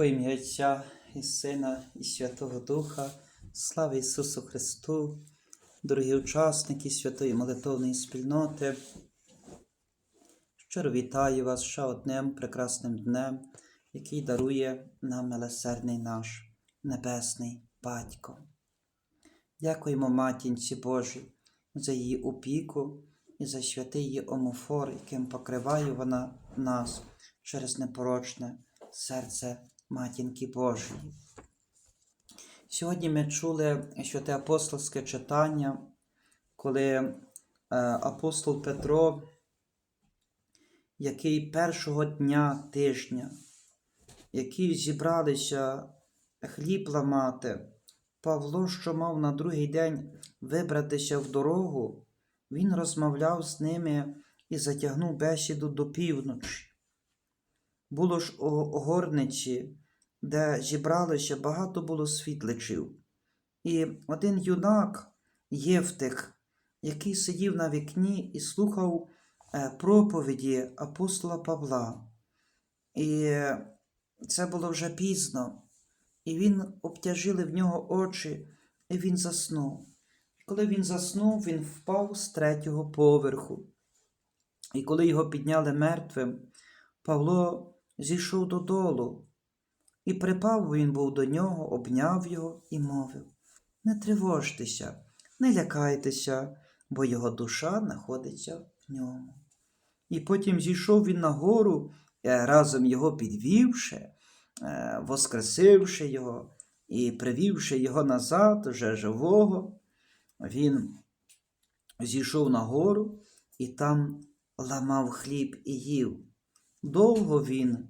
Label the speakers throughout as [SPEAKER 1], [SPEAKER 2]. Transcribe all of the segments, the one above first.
[SPEAKER 1] Во ім'я Отця і Сина, і Святого Духа, слава Ісусу Христу, дорогі учасники святої молитовної спільноти. Щиро вітаю вас ще одним прекрасним днем, який дарує нам милосердний наш Небесний Батько. Дякуємо Матінці Божій за її опіку і за святий її омофор, яким покриває вона нас через непорочне серце Матінки Божої. Сьогодні ми чули святе апостольське читання, коли е, апостол Петро, який першого дня тижня, які зібралися хліб ламати, Павло, що мав на другий день вибратися в дорогу, він розмовляв з ними і затягнув бесіду до півночі. Було ж у горниці, де зібралося багато було світличів. І один юнак, Євтих, який сидів на вікні і слухав е, проповіді апостола Павла. І це було вже пізно, і він обтяжили в нього очі, і він заснув. Коли він заснув, він впав з третього поверху. І коли його підняли мертвим, Павло зійшов додолу, і припав він був до нього, обняв його і мовив: Не тривожтеся, не лякайтеся, бо його душа знаходиться в ньому. І потім зійшов він на гору, е, разом його підвівши, е, воскресивши його і привівши його назад, вже живого, він зійшов на гору і там ламав хліб і їв. Довго він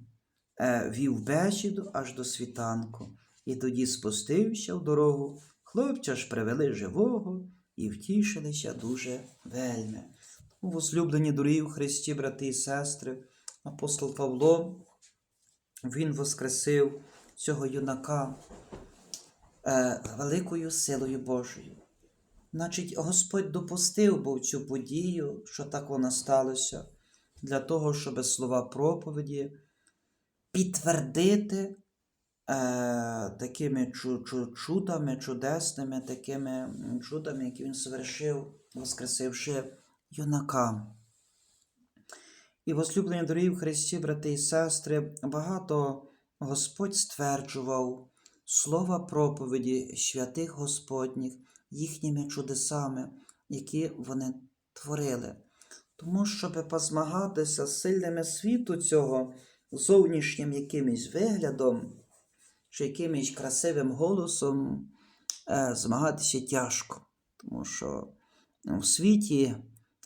[SPEAKER 1] вів бесіду аж до світанку, і тоді спустився в дорогу. Хлопця ж привели живого і втішилися дуже вельми. Тому, возлюблені дорогі в Христі, брати і сестри, апостол Павло, він воскресив цього юнака е, великою силою Божою. Значить, Господь допустив був цю подію, що так вона сталося, для того, щоб слова проповіді підтвердити е, такими чу- чу- чудами, чудесними, такими чудами, які він совершив, воскресивши юнака. І возлюблені дорогі в Христі, брати і сестри, багато Господь стверджував слова проповіді святих Господніх їхніми чудесами, які вони творили. Тому, щоб позмагатися з сильними світу цього зовнішнім якимось виглядом чи якимось красивим голосом, е, змагатися тяжко. Тому що в світі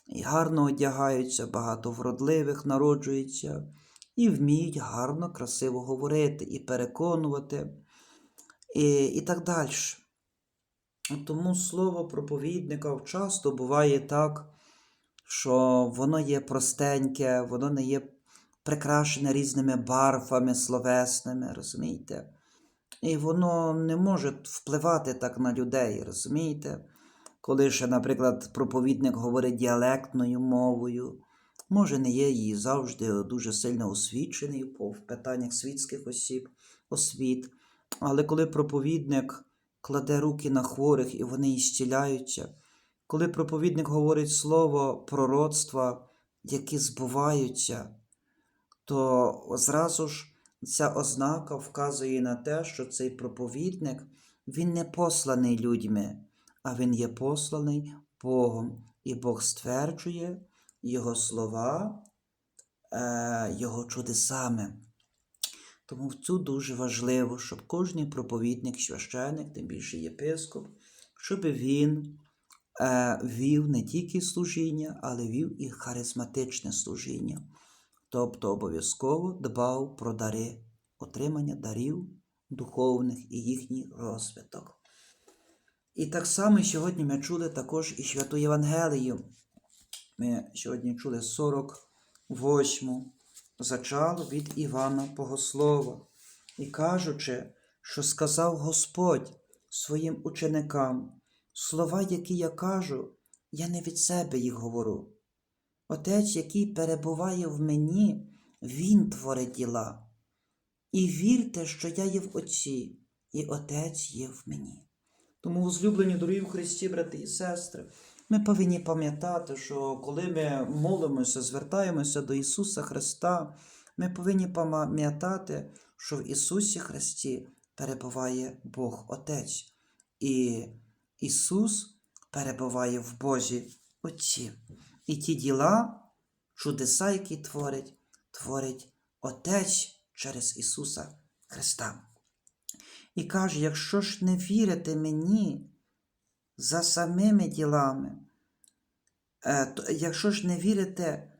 [SPEAKER 1] і гарно одягаються, багато вродливих народжується, і вміють гарно, красиво говорити і переконувати, і, і так далі. Тому слово проповідника часто буває так, що воно є простеньке, воно не є прикрашене різними барвами словесними, розумієте? І воно не може впливати так на людей, розумієте? Коли ще, наприклад, проповідник говорить діалектною мовою, може, не є її завжди дуже сильно освічений в питаннях світських осіб, освіт. Але коли проповідник кладе руки на хворих і вони іщіляються, коли проповідник говорить слово пророцтва, які збуваються, то зразу ж ця ознака вказує на те, що цей проповідник він не посланий людьми, а він є посланий Богом. І Бог стверджує його слова, е, його чудесами. Тому в цю дуже важливо, щоб кожен проповідник, священик, тим більше єпископ, щоб він е, вів не тільки служіння, але вів і харизматичне служіння. Тобто обов'язково дбав про дари, отримання дарів духовних і їхній розвиток. І так само сьогодні ми чули також і Святу Євангелію. Ми сьогодні чули 48 зачало від Івана Богослова, і кажучи, що сказав Господь своїм ученикам, слова, які я кажу, я не від себе їх говорю. Отець, який перебуває в мені, Він творить діла. і вірте, що я є в Отці, і Отець є в мені. Тому, возлюблені дорогі в Христі, брати і сестри, ми повинні пам'ятати, що коли ми молимося, звертаємося до Ісуса Христа, ми повинні пам'ятати, що в Ісусі Христі перебуває Бог Отець, і Ісус перебуває в Бозі Отці. І ті діла, чудеса, які творить, творить Отець через Ісуса Христа. І каже: якщо ж не вірите мені за самими ділами, е, то, якщо ж не вірите,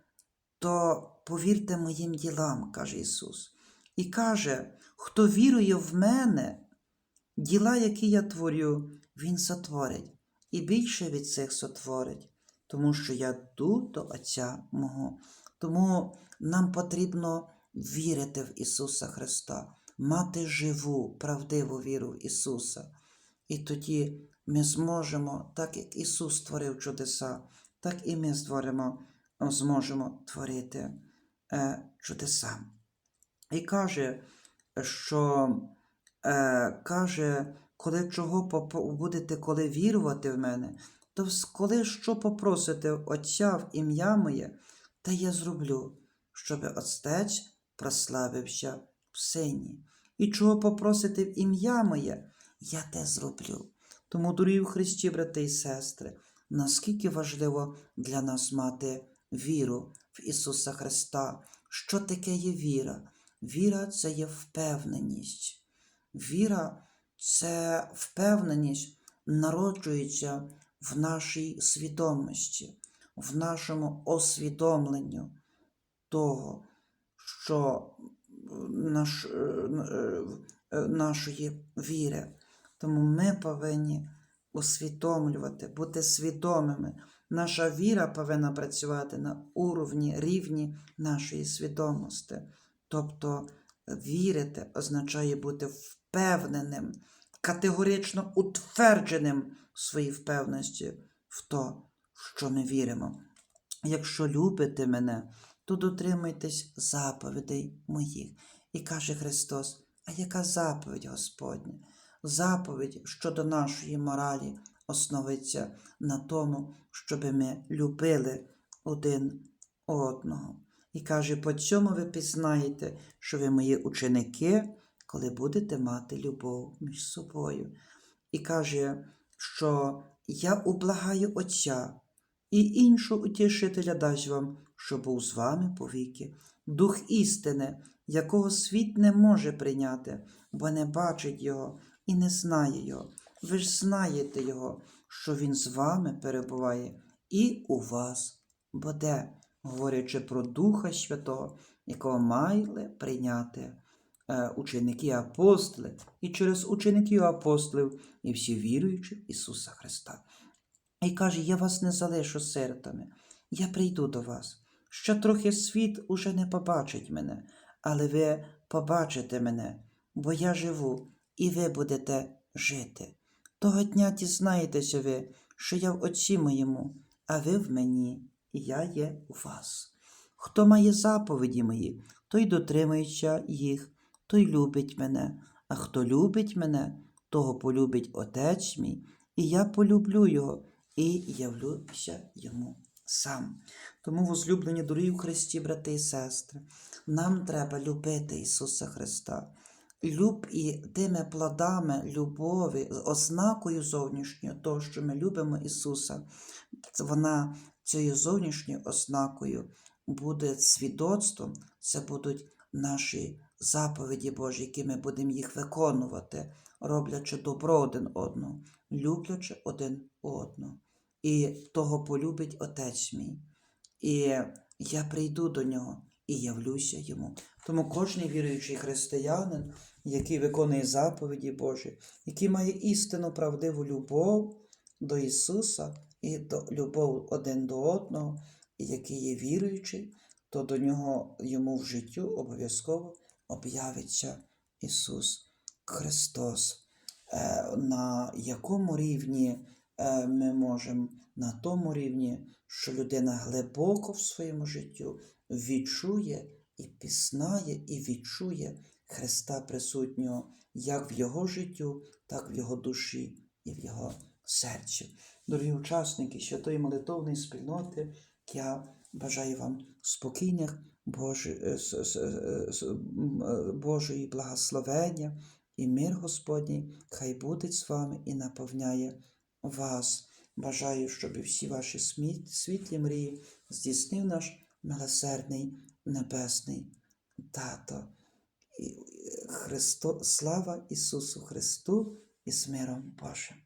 [SPEAKER 1] то повірте моїм ділам, каже Ісус. І каже, хто вірує в мене, діла, які я творю, Він сотворить, і більше від цих сотворить, тому що я йду до Отця мого. Тому нам потрібно вірити в Ісуса Христа, мати живу, правдиву віру в Ісуса. І тоді ми зможемо, так як Ісус створив чудеса, так і ми створимо, зможемо творити е, чудеса. І каже, що е, каже, коли чого будете, коли вірувати в мене, то коли що попросите Отця в ім'я моє, та я зроблю, щоб Отець прославився в сині. І чого попросите в ім'я моє, я те зроблю. Тому, дорогі в Христі, брати і сестри, наскільки важливо для нас мати віру в Ісуса Христа. Що таке є віра? Віра це є впевненість. Віра це впевненість народжується в нашій свідомості, в нашому освідомленню того, що наш, е, е, е, нашої віри. Тому ми повинні усвідомлювати, бути свідомими. Наша віра повинна працювати на уровні, рівні нашої свідомості. Тобто вірити означає бути впевненим, категорично утвердженим в своїй впевненості в то, що ми віримо. Якщо любите мене, то дотримуйтесь заповідей моїх. І каже Христос: А яка заповідь Господня? Заповідь щодо нашої моралі основиться на тому, щоб ми любили один одного. І каже, по цьому ви пізнаєте, що ви мої ученики, коли будете мати любов між собою. І каже, що я ублагаю Отця і іншого утішителя дасть вам, що був з вами повіки, дух істини, якого світ не може прийняти, бо не бачить його і не знає його. Ви ж знаєте його, що він з вами перебуває і у вас буде, говорячи про Духа Святого, якого мали прийняти ученики апостоли, і через учеників апостолів, і всі віруючі в Ісуса Христа. І каже: Я вас не залишу сиротами, я прийду до вас. Ще трохи світ уже не побачить мене, але ви побачите мене, бо я живу, і ви будете жити. Того дня дізнаєтеся ви, що я в Отці моєму, а ви в мені, і я є у вас. Хто має заповіді мої, той дотримується їх, той любить мене, а хто любить мене, того полюбить Отець мій, і я полюблю його і явлюся йому сам. Тому, возлюблені дорогі в Христі, брати і сестри, нам треба любити Ісуса Христа. Люб і тими плодами любові, ознакою зовнішньою, того, що ми любимо Ісуса, вона цією зовнішньою ознакою буде свідоцтвом, це будуть наші заповіді Божі, які ми будемо їх виконувати, роблячи добро один одному, люблячи один одного. І того полюбить Отець мій. І я прийду до нього і явлюся йому. Тому кожний віруючий християнин, який виконує заповіді Божі, який має істинну правдиву любов до Ісуса і до любов один до одного, і який є віруючий, то до нього йому в життю обов'язково об'явиться Ісус Христос. Е, На якому рівні е, ми можемо? На тому рівні, що людина глибоко в своєму життю відчує і пізнає, і відчує Христа присутнього як в Його життю, так в Його душі і в Його серці. Дорогі учасники святої молитовної спільноти, я бажаю вам спокійних Божі, е, е, е, Божої благословення і мир Господній хай буде з вами і наповняє вас. Бажаю, щоб всі ваші світлі мрії здійснив наш милосердний Небесний Тато. Христо, слава Ісусу Христу і з миром Божим.